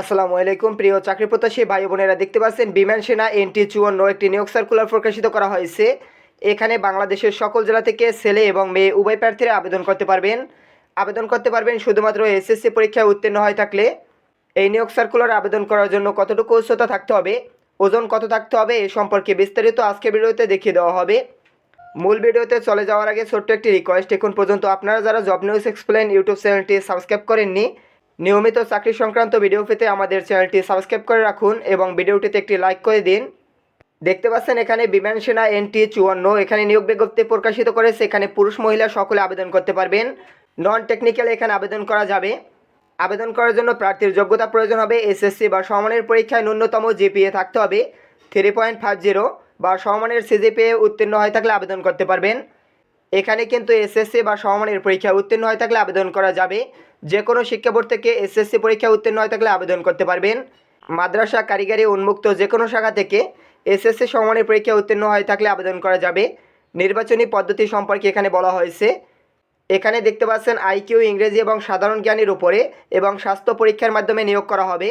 আসসালামু আলাইকুম। প্রিয় চাকরি প্রত্যাশী ভাই বোনেরা, দেখতে পাচ্ছেন বিমান সেনা এনটি চুয়ান্ন একটি নিয়োগ সার্কুলার প্রকাশিত করা হয়েছে। এখানে বাংলাদেশের সকল জেলা থেকে ছেলে এবং মেয়ে উভয় প্রার্থীরা আবেদন করতে পারবেন। আবেদন করতে পারবেন শুধুমাত্র এসএসসি পরীক্ষায় উত্তীর্ণ হয়ে থাকলে। এই নিয়োগ সার্কুলার আবেদন করার জন্য কতটুকু উচ্চতা থাকতে হবে, ওজন কত থাকতে হবে, এ সম্পর্কে বিস্তারিত আজকে ভিডিওতে দেখিয়ে দেওয়া হবে। মূল ভিডিওতে চলে যাওয়ার আগে ছোট্ট একটি রিকোয়েস্ট এখন পর্যন্ত আপনারা যারা জব নিউজ এক্সপ্লেন ইউটিউব চ্যানেলটি সাবস্ক্রাইব করেননি নিয়মিত চাকরি সংক্রান্ত ভিডিও পেতে আমাদের চ্যানেলটি সাবস্ক্রাইব করে রাখুন এবং ভিডিওটিতে একটি লাইক করে দিন। দেখতে পাচ্ছেন এখানে বিমান সেনা এনটি চুয়ান্ন, এখানে নিয়োগ বিজ্ঞপ্তি প্রকাশিত করেছে। এখানে পুরুষ মহিলা সকলে আবেদন করতে পারবেন। নন টেকনিক্যাল এখানে আবেদন করা যাবে। আবেদন করার জন্য প্রার্থীর যোগ্যতা প্রয়োজন হবে। এসএসসি বা সমমানের পরীক্ষায় ন্যূনতম জিপিএ থাকতে হবে। থ্রি পয়েন্ট ফাইভ জিরো বা সমমানের সিজিপিএ উত্তীর্ণ হয়ে থাকলে আবেদন করতে পারবেন। এখানে কিন্তু এসএসসি বা সমমানের পরীক্ষা উত্তীর্ণ হয়ে থাকলে আবেদন করা যাবে। যে কোনো শিক্ষা বোর্ড থেকে এসএসসি পরীক্ষা উত্তীর্ণ হয়ে থাকলে আবেদন করতে পারবেন। মাদ্রাসা, কারিগরি, উন্মুক্ত যে কোনো শাখা থেকে এসএসসি সমমানের পরীক্ষা উত্তীর্ণ হয়ে থাকলে আবেদন করা যাবে। নির্বাচনী পদ্ধতি সম্পর্কে এখানে বলা হয়েছে। এখানে দেখতে পাচ্ছেন আইকিউ ইংরেজি এবং সাধারণ জ্ঞানের উপরে এবং স্বাস্থ্য পরীক্ষার মাধ্যমে নিয়োগ করা হবে।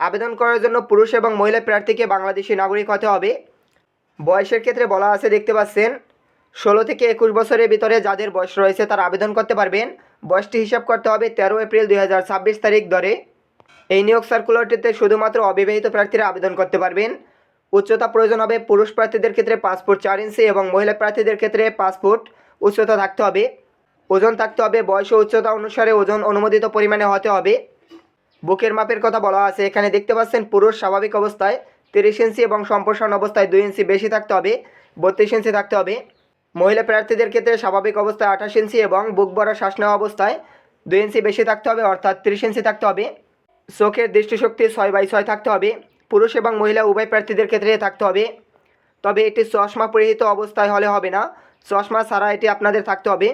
আবেদন করার জন্য পুরুষ এবং মহিলা প্রার্থীকে বাংলাদেশি নাগরিক হতে হবে। বয়সের ক্ষেত্রে বলা আছে, দেখতে পাচ্ছেন ষোলো থেকে একুশ বছরের ভিতরে যাদের বয়স রয়েছে তারা আবেদন করতে পারবেন। বয়সটি হিসাব করতে হবে তেরো এপ্রিল দুই হাজার ছাব্বিশ তারিখ ধরে এই নিয়োগ সার্কুলারটিতে শুধুমাত্র অবিবাহিত প্রার্থীরা আবেদন করতে পারবেন। উচ্চতা প্রয়োজন হবে পুরুষ প্রার্থীদের ক্ষেত্রে পাসপোর্ট চার ইঞ্চি এবং মহিলা প্রার্থীদের ক্ষেত্রে পাসপোর্ট উচ্চতা থাকতে হবে। ওজন থাকতে হবে, বয়স উচ্চতা অনুসারে ওজন অনুমোদিত পরিমাণে হতে হবে। বুকের মাপের কথা বলা আছে, এখানে দেখতে পাচ্ছেন পুরুষ স্বাভাবিক অবস্থায় তিরিশ ইঞ্চি এবং সম্প্রসারণ অবস্থায় দুই ইঞ্চি বেশি থাকতে হবে, বত্রিশ ইঞ্চি থাকতে হবে। মহিলা প্রার্থীদের ক্ষেত্রে স্বাভাবিক অবস্থায় আঠাশ ইঞ্চি এবং বুক ভরা শ্বাস নেওয়া অবস্থায় দুই ইঞ্চি বেশি থাকতে হবে, অর্থাৎ ত্রিশ ইঞ্চি থাকতে হবে। চোখের দৃষ্টিশক্তি ছয় বাই ছয় থাকতে হবে। পুরুষ এবং মহিলা উভয় প্রার্থীদের ক্ষেত্রে থাকতে হবে। তবে এটি চশমা পরিহিত অবস্থায় হলে হবে না। চশমা ছাড়া এটি আপনাদের থাকতে হবে।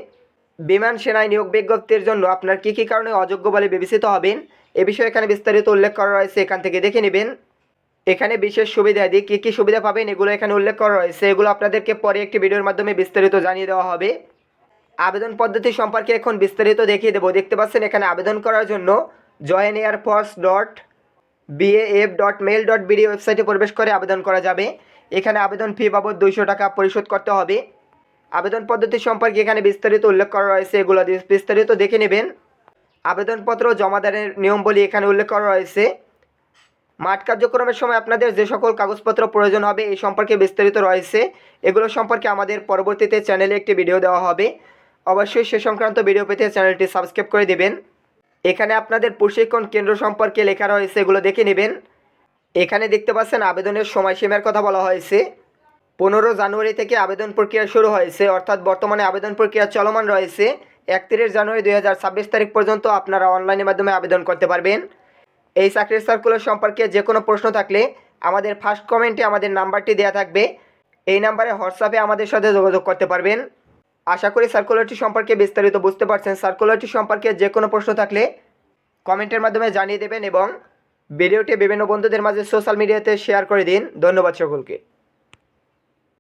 বিমান সেনায় নিয়োগ বিজ্ঞপ্তির জন্য আপনার কী কী কারণে অযোগ্য বলে বিবেচিত হবেন, এ বিষয়ে এখানে বিস্তারিত উল্লেখ করা রয়েছে, এখান থেকে দেখে নেবেন। এখানে বিশেষ সুবিধা দিয়ে কী কী সুবিধা পাবেন, এগুলো এখানে উল্লেখ করা রয়েছে। এগুলো আপনাদেরকে পরে একটি ভিডিওর মাধ্যমে বিস্তারিত জানিয়ে দেওয়া হবে। আবেদন পদ্ধতি সম্পর্কে এখন বিস্তারিত দেখিয়ে দেবো। দেখতে পাচ্ছেন এখানে আবেদন করার জন্য join air force dot BAF dot mail dot BD ওয়েবসাইটে প্রবেশ করে আবেদন করা যাবে। এখানে আবেদন ফি বাবদ দুইশো টাকা পরিশোধ করতে হবে। আবেদন পদ্ধতি সম্পর্কে এখানে বিস্তারিত উল্লেখ করা রয়েছে, এগুলো বিস্তারিত দেখে নেবেন। আবেদনপত্র জমাদানের নিয়মবলী এখানে উল্লেখ করা রয়েছে। মাঠ কার্যক্রমের সময় আপনাদের যে সকল কাগজপত্র প্রয়োজন হবে এই সম্পর্কে বিস্তারিত রয়েছে। এগুলো সম্পর্কে আমাদের পরবর্তীতে চ্যানেলে একটি ভিডিও দেওয়া হবে। অবশ্যই সে সংক্রান্ত ভিডিও পেতে চ্যানেলটি সাবস্ক্রাইব করে দেবেন। এখানে আপনাদের প্রশিক্ষণ কেন্দ্র সম্পর্কে লেখা রয়েছে, এগুলো দেখে নেবেন। এখানে দেখতে পাচ্ছেন আবেদনের সময়সীমার কথা বলা হয়েছে। পনেরো জানুয়ারি থেকে আবেদন প্রক্রিয়া শুরু হয়েছে, অর্থাৎ বর্তমানে আবেদন প্রক্রিয়া চলমান রয়েছে। একত্রিশ জানুয়ারি দু হাজার ছাব্বিশ তারিখ পর্যন্ত আপনারা অনলাইনের মাধ্যমে আবেদন করতে পারবেন। এই চাকরির সার্কুলার সম্পর্কে যে কোনো প্রশ্ন থাকলে আমাদের ফার্স্ট কমেন্টে আমাদের নাম্বারটি দেওয়া থাকবে। এই নাম্বারে হোয়াটসঅ্যাপে আমাদের সাথে যোগাযোগ করতে পারবেন। আশা করি সার্কুলারটি সম্পর্কে বিস্তারিত বুঝতে পারছেন। সার্কুলারটি সম্পর্কে যে কোনো প্রশ্ন থাকলে কমেন্টের মাধ্যমে জানিয়ে দেবেন এবং ভিডিওটি বিভিন্ন বন্ধুদের মাঝে সোশ্যাল মিডিয়াতে শেয়ার করে দিন। ধন্যবাদ সকলকে।